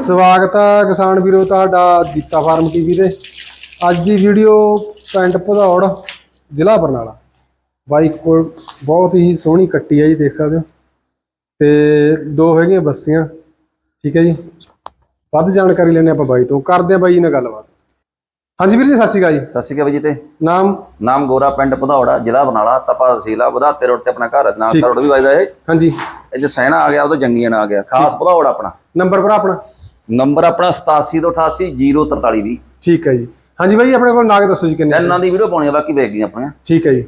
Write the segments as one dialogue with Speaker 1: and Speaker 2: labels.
Speaker 1: ਸਵਾਗਤ ਹੈ ਕਿਸਾਨ ਵੀਰੋ ਤੁਹਾਡਾ ਜੀਤਾ ਫਾਰਮ ਟੀਵੀ ਤੇ। ਅੱਜ ਦੀ ਵੀਡੀਓ ਪਿੰਡ ਭਦੌੜ ਜ਼ਿਲ੍ਹਾ ਬਰਨਾਲਾ। ਬਾਈ ਕੋਲ ਬਹੁਤ ਹੀ ਸੋਹਣੀ ਕੱਟੀ ਹੈ ਜੀ ਦੇਖ ਸਕਦੇ ਹੋ। ਤੇ ਦੋ ਹੈਗੀਆਂ ਬੱਸੀਆਂ ਠੀਕ ਹੈ ਜੀ। ਵੱਧ ਜਾਣਕਾਰੀ ਲੈਣੇ ਆਪਾਂ ਬਾਈ ਤੋਂ। ਕਰਦੇ ਆ ਬਾਈ ਜੀ ਨਾਲ ਗੱਲਬਾਤ। ਹਾਂਜੀ ਵੀਰ ਜੀ ਸਤਿ ਸ਼੍ਰੀ ਅਕਾਲ ਜੀ।
Speaker 2: ਸਤਿ ਸ਼੍ਰੀ ਅਕਾਲ ਜੀ ਤੇ।
Speaker 1: ਨਾਮ?
Speaker 2: ਨਾਮ ਗੋਰਾ ਪਿੰਡ ਭਦੌੜਾ ਜ਼ਿਲ੍ਹਾ ਬਰਨਾਲਾ ਤਪਾ ਤਹਿਸੀਲ ਵਧਾਤੇ ਰੋਡ ਤੇ ਆਪਣਾ ਘਰ ਹੈ ਨਾਲ
Speaker 1: ਠੀਕ।
Speaker 2: ਰੋਡ ਵੀ ਵੱਜਦਾ ਇਹ।
Speaker 1: ਹਾਂਜੀ।
Speaker 2: ਇਹ ਜੇ ਸੈਣਾ ਆ ਗਿਆ ਉਹ ਤੋਂ ਜੰਗੀਆਂ ਆ ਗਿਆ ਖਾਸ ਭਦੌੜ ਆਪਣਾ।
Speaker 1: ਨੰਬਰ ਭਰਾ ਆਪਣਾ?
Speaker 2: ਨੰਬਰ ਆਪਣਾ 87 ਤੋਂ 88 04320
Speaker 1: ਠੀਕ ਹੈ ਜੀ। ਹਾਂਜੀ ਬਾਈ ਆਪਣੇ ਕੋਲ ਨਾਗ ਦੱਸੋ ਜੀ ਕਿੰਨੇ
Speaker 2: ਇਹਨਾਂ ਦੀ ਵੀਡੀਓ ਪਾਉਣੀ ਆ ਬਾਕੀ ਵੇਖ ਗਈਆਂ ਆਪਣੀਆਂ।
Speaker 1: ਠੀਕ ਹੈ ਜੀ।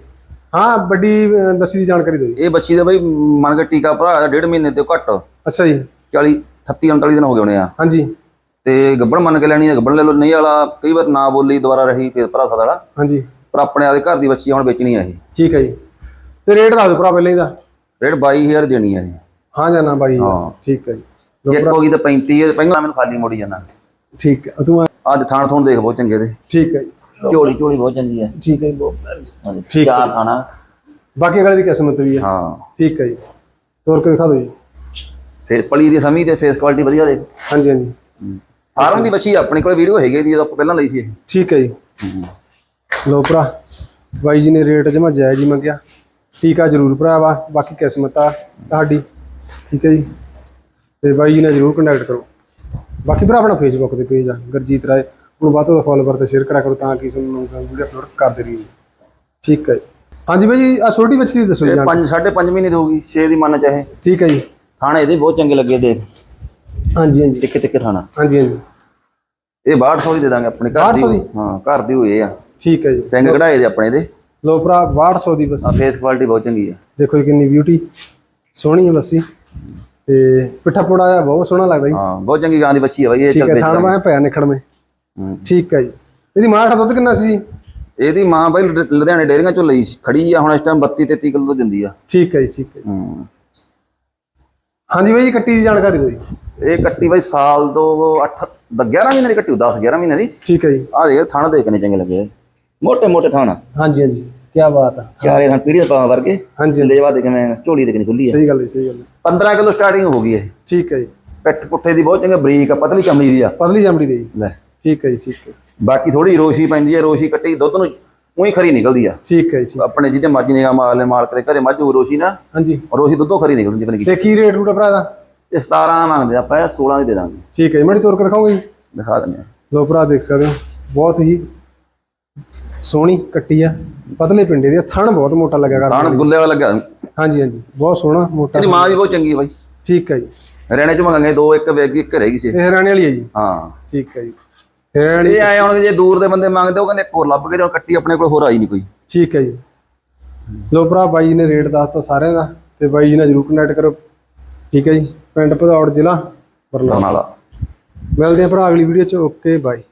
Speaker 1: ਹਾਂ ਵੱਡੀ ਬੱਸੀ ਦੀ ਜਾਣਕਾਰੀ ਦਿਓ ਜੀ।
Speaker 2: ਇਹ ਬੱਚੀ ਦੇ ਬਈ ਮੰਨ ਕੇ ਟੀਕਾ ਭਰਾ ਡੇਢ ਮਹੀਨੇ ਤੋਂ ਘੱਟ।
Speaker 1: ਅੱਛਾ ਜੀ।
Speaker 2: 40 38 39 ਦਿਨ ਹੋ ਗਏ ਹੋਣੇ ਆ।
Speaker 1: ਹਾਂਜੀ।
Speaker 2: ਤੇ ਗੱਬੜ ਮੰਨ ਕੇ ਲੈਣੀ ਹੈ ਗੱਬੜ ਲੈ ਲਓ ਨਹੀਂ ਵਾਲਾ ਕਈ ਵਾਰ ਨਾ ਬੋਲੀ ਦੁਬਾਰਾ ਰਹੀ ਫਿਰ ਭਰਾ ਸਕਦਾ ਵਾਲਾ।
Speaker 1: ਹਾਂਜੀ।
Speaker 2: ਪਰ ਆਪਣੇ ਆਦੇ ਘਰ ਦੀ ਬੱਚੀ ਹੁਣ ਵੇਚਣੀ ਆ ਇਹ।
Speaker 1: ਠੀਕ ਹੈ ਜੀ। ਤੇ ਰੇਟ ਦੱਸ ਦਿਓ ਭਰਾ ਪਹਿਲਾਂ ਇਹਦਾ
Speaker 2: ਰੇਟ 22000 ਦੇਣੀ ਆ ਇਹ।
Speaker 1: ਹਾਂ ਜਾਂ ਨਾ ਬਾਈ
Speaker 2: ਹਾਂ।
Speaker 1: ਠੀਕ ਹੈ ਜੀ।
Speaker 2: ਜੇ ਹੋ ਗਈ ਤਾਂ 35 ਹੈ ਪਹਿਲਾਂ ਮੈਨੂੰ ਖਾਲੀ ਮੋੜੀ ਜਾਂਦਾ।
Speaker 1: ਠੀਕ ਹੈ ਤੂੰ ਆ-
Speaker 2: ਥਾਣ ਥੋਣ ਦੇਖ ਬਹੁਤ ਚੰਗੇ ਦੇ।
Speaker 1: ਠੀਕ ਹੈ
Speaker 2: ਝੋਲੀ ਝੋਲੀ ਬਹੁਤ ਚੰਗੀ ਹੈ।
Speaker 1: ਠੀਕ ਹੈ ਬਹੁਤ ਠੀਕ
Speaker 2: ਚਾਰ ਖਾਣਾ।
Speaker 1: ਬਾਕੀ ਅਗਲੇ ਦੀ ਕਿਸਮਤ ਵੀ ਹੈ।
Speaker 2: ਹਾਂ।
Speaker 1: ਠੀਕ ਹੈ ਜੀ। ਤੋਰ ਕੇ ਦਿਖਾ ਦਿਓ ਜੀ।
Speaker 2: ਫਿਰ ਪਲੀ ਦੀ ਸਮੀ ਤੇ ਫੇਸ ਕੁਆਲਿਟੀ ਵਧੀਆ ਦੇ।
Speaker 1: ਹਾਂਜੀ ਹਾਂਜੀ।
Speaker 2: ਫਾਰਮ ਦੀ ਬੱਚੀ ਆਪਣੇ ਕੋਲ ਵੀਡੀਓ ਹੈਗੀ ਜੀ ਜਦੋਂ ਆਪਾਂ ਪਹਿਲਾਂ ਲਈ ਸੀ ਇਹ।
Speaker 1: ਠੀਕ ਹੈ ਜੀ। ਲੋ ਭਰਾ ਬਾਈ ਜੀ ਨੇ ਰੇਟ ਜਮਾ ਜਾਇਜ਼ ਹੀ ਮੰਗਿਆ। ਟੀਕਾ ਜ਼ਰੂਰ ਭਰਾ ਵਾ ਬਾਕੀ ਕਿਸਮਤ ਆ ਤੁਹਾਡੀ। ਠੀਕ ਹੈ ਜੀ। ਤੇ ਬਾਈ ਜੀ ਨਾਲ ਜ਼ਰੂਰ ਕੰਟੈਕਟ ਕਰੋ। ਬਾਕੀ ਭਰਾ ਆਪਣਾ ਫੇਸਬੁੱਕ ਤੇ ਪੇਜ ਆ ਗੁਰਜੀਤ ਰਾਏ। ਉਹਨੂੰ ਵੱਧ ਤੋਂ ਫੋਲੋਵਰ ਤੇ ਸ਼ੇਅਰ ਕਰਿਆ ਕਰੋ ਤਾਂ ਕਿ ਤੁਹਾਨੂੰ ਵੀਡੀਓ ਅਪਲੋਡ ਕਰਦੇ ਰਹੀਏ। ਠੀਕ ਹੈ। ਹਾਂਜੀ ਬਾਈ ਜੀ ਆ ਛੋਟੀ ਬੱਚੀ ਦੀ ਦੱਸੋ ਜੀ
Speaker 2: ਇਹ 5 5.5 ਮਹੀਨੇ ਦੀ ਹੋਊਗੀ 6 ਦੀ ਮੰਨ ਚਾਹੇ।
Speaker 1: ਠੀਕ ਹੈ ਜੀ।
Speaker 2: ਥਾਣੇ ਇਹਦੇ ਬਹੁਤ ਚੰਗੇ ਲੱਗੇ ਦੇਖ।
Speaker 1: ਹਾਂਜੀ ਹਾਂਜੀ।
Speaker 2: ਟਿੱਕੇ ਟਿੱਕੇ ਥਾਣਾ।
Speaker 1: ਹਾਂਜੀ ਹਾਂਜੀ।
Speaker 2: ਇਹ 6200 ਦੀ ਦੇ ਦਾਂਗੇ ਆਪਣੇ ਘਰ
Speaker 1: 6200
Speaker 2: ਦੀ।
Speaker 1: ਦੀ?
Speaker 2: ਹਾਂ ਘਰ ਦੀ ਹੋਏ ਆ।
Speaker 1: ਠੀਕ ਹੈ ਜੀ।
Speaker 2: ਸਿੰਘ ਕਢਾਏ ਦੇ ਆਪਣੇ ਦੇ
Speaker 1: ਲੋ ਭਰਾ 6200 ਦੀ ਬੱਸੀ।
Speaker 2: ਆ ਫੇਸ ਕੁਆਲਿਟੀ ਬਹੁਤ ਚੰਗੀ ਆ।
Speaker 1: ਦੇਖੋ ਜੀ ਕਿੰਨੀ ਬਿਊਟੀ ਸੋਹਣੀ ਹੈ ਬੱਸੀ। ਤੇ ਪਿੱਠਾ ਪੋੜਾ ਆ ਬਹੁਤ ਸੋਹਣਾ ਲੱਗਦਾ ਜੀ।
Speaker 2: ਹਾਂ ਬਹੁਤ ਚੰਗੀ ਗਾਂ ਦੀ ਬੱਚੀ ਆ ਬਾਈ ਇਹ
Speaker 1: ਠੀਕ ਹੈ ਥਾਣ। ਮੈਂ। ਪਿਆ ਨਿਖੜ ਮੇ
Speaker 2: ਹੂੰ।
Speaker 1: ਠੀਕ ਹੈ ਜੀ। ਇਹਦੀ ਮਾਂ ਦਾ ਦੁੱਧ ਕਿੰਨਾ ਸੀ?
Speaker 2: ਇਹਦੀ ਮਾਂ ਬਾਈ ਲੁਧਿਆਣੇ ਡੇਅਰੀਆਂ ਚੋਂ ਲਈ। ਖੜੀ ਆ ਹੁਣ ਇਸ ਟਾਈਮ 32 33 ਕਿਲੋ ਦਿੰਦੀ ਆ।
Speaker 1: ਠੀਕ ਹੈ ਜੀ ਠੀਕ ਹੈ।
Speaker 2: ਹੂੰ।
Speaker 1: ਹਾਂਜੀ ਬਾਈ ਕੱਟੀ ਦੀ ਜਾਣਕਾਰੀ ਦਿਓ ਜੀ।
Speaker 2: ਇਹ ਕੱਟੀ ਬਾਈ ਸਾਲ ਤੋਂ 8 11 ਮਹੀਨੇ ਦੀ ਕੱਟੀ 10 11 ਮਹੀਨੇ ਦੀ।
Speaker 1: ਠੀਕ ਹੈ ਜੀ।
Speaker 2: ਆ ਦੇਖ ਥਣ ਦੇ ਕਿੰਨੇ ਚੰਗੇ ਲੱਗੇ ਮੋਟੇ ਮੋਟੇ ਥਣ।
Speaker 1: ਹਾਂਜੀ ਹਾਂਜੀ। ਕੀ ਬਾਤ ਹੈ
Speaker 2: ਚਾਰੇ ਥਣ ਪੀੜੀ ਪਾ ਵਰਗੇ।
Speaker 1: ਹਾਂਜੀ।
Speaker 2: ਲੇਵਾ ਦੇ ਕਿਵੇਂ ਝੋਲੀ ਦੇ ਕਿੰਨੀ ਖੁੱਲੀ ਆ।
Speaker 1: ਸਹੀ ਗੱਲ ਹੈ ਸਹੀ ਗੱਲ। ਹੈ
Speaker 2: 15 ਕਿਲੋ ਸਟਾਰਟਿੰਗ ਹੋ ਗਈ ਇਹ।
Speaker 1: ਠੀਕ ਹੈ ਜੀ।
Speaker 2: ਪਿੱਠ ਪੁੱਠੇ ਦੀ ਬਹੁਤ ਚੰਗੇ ਬਰੀਕ ਆ ਪਤਲੀ ਚਮੜੀ ਦੀ ਆ।
Speaker 1: ਪਤਲੀ ਚਮੜੀ ਦੀ। ਜੀ
Speaker 2: ਲੈ।
Speaker 1: ਠੀਕ ਹੈ ਜੀ ਠੀਕ ਹੈ।
Speaker 2: ਬਾਕੀ ਥੋੜੀ ਰੋਸ਼ੀ ਪੈਂਦੀ ਹੈ ਰੋਸ਼ੀ ਕੱਟੀ ਦੁੱਧ ਨੂੰ ਉਹੀ ਖਰੀ ਨਿਕਲਦੀ ਆ।
Speaker 1: ਠੀਕ ਹੈ ਜੀ। ਠੀਕ।
Speaker 2: ਆਪਣੇ ਜਿਹਦੇ ਮੱਝ ਨਿਗਾ ਮਾਰ ਲੈ ਮਾਲਕ ਦੇ ਘਰੇ ਮੱਝ ਹੋਊ ਰੋਸ਼ੀ ਨਾ
Speaker 1: ਹਾਂਜੀ।
Speaker 2: ਰੋਸ਼ੀ ਦੁੱਧੋਂ ਖਰੀ ਨਿਕਲਦੀ ਪਤਾ ਨੀ ਕੀ
Speaker 1: ਤੇ ਕੀ ਰੇਟ ਰੂਟ ਭਰਾ ਦਾ
Speaker 2: ਇਹ 17 ਮੰਗਦੇ ਆਪਾਂ ਇਹ 16 ਦੀ ਦੇ ਦਾਂਗੇ।
Speaker 1: ਠੀਕ ਹੈ ਜੀ ਮੜੀ ਤੋਰ ਕੇ ਦਿਖਾਓਗੇ ਜੀ।
Speaker 2: ਦਿਖਾ ਦਿੰਦੇ ਆ।
Speaker 1: ਲੋ ਭਰਾ ਦੇਖ ਸਕਦੇ ਹੋ। ਬਹੁਤ ਹੀ ਸੋਹਣੀ ਕੱਟੀ ਆ ਪਤਲੇ ਪਿੰਡੇ ਦੀ ਆ, ਥਣ ਬਹੁਤ ਮੋਟਾ ਲੱਗਿਆ ਕਰ
Speaker 2: ਥਣ ਗੁੱਲੇ ਵਾਲਾ ਲੱਗਾ।
Speaker 1: ਹਾਂਜੀ ਹਾਂਜੀ ਬਹੁਤ ਸੋਹਣਾ ਮੋਟਾ।
Speaker 2: ਮਾਂ ਵੀ ਬਹੁਤ ਚੰਗੀ ਹੈ ਬਾਈ।
Speaker 1: ਠੀਕ ਹੈ ਜੀ।
Speaker 2: ਹਰਿਆਣੇ ਚ ਮੰਗਾਂਗੇ ਦੋ ਇੱਕ ਵੇਗੀ ਇੱਕ ਰਹੇਗੀ ਛੇ
Speaker 1: ਇਹ ਹਰਿਆਣੇ ਵਾਲੀ ਹੈ ਜੀ।
Speaker 2: ਹਾਂ।
Speaker 1: ਠੀਕ ਹੈ ਜੀ। ਹਰਿਆਣੇ
Speaker 2: ਇਹ ਆਏ ਹੁਣ ਜੇ ਦੂਰ ਦੇ ਬੰਦੇ ਮੰਗਦੇ ਉਹ ਕਹਿੰਦੇ ਇੱਕ ਹੋਰ ਲੱਭ ਕੇ ਦਿਓ ਕੱਟੀ ਆਪਣੇ ਕੋਲ ਹੋਰ ਆਈ ਨਹੀਂ ਕੋਈ।
Speaker 1: ਠੀਕ ਹੈ ਜੀ। ਲੋ ਭਰਾ ਬਾਈ ਜੀ ਨੇ ਰੇਟ ਦੱਸਤਾ ਸਾਰਿਆਂ ਦਾ ਤੇ ਬਾਈ ਜੀ ਨਾਲ ਜਰੂਰ ਕੰਟੈਕਟ ਕਰੋ। ਠੀਕ ਹੈ ਜੀ। ਪਿੰਡ ਭਦੌੜ ਜ਼ਿਲ੍ਹਾ ਬਰਨਾਲਾ।
Speaker 2: ਬਰਨਾਲਾ।
Speaker 1: ਮਿਲਦੇ ਆ ਭਰਾ ਅਗਲੀ ਵੀਡੀਓ ਚ। Okay bye.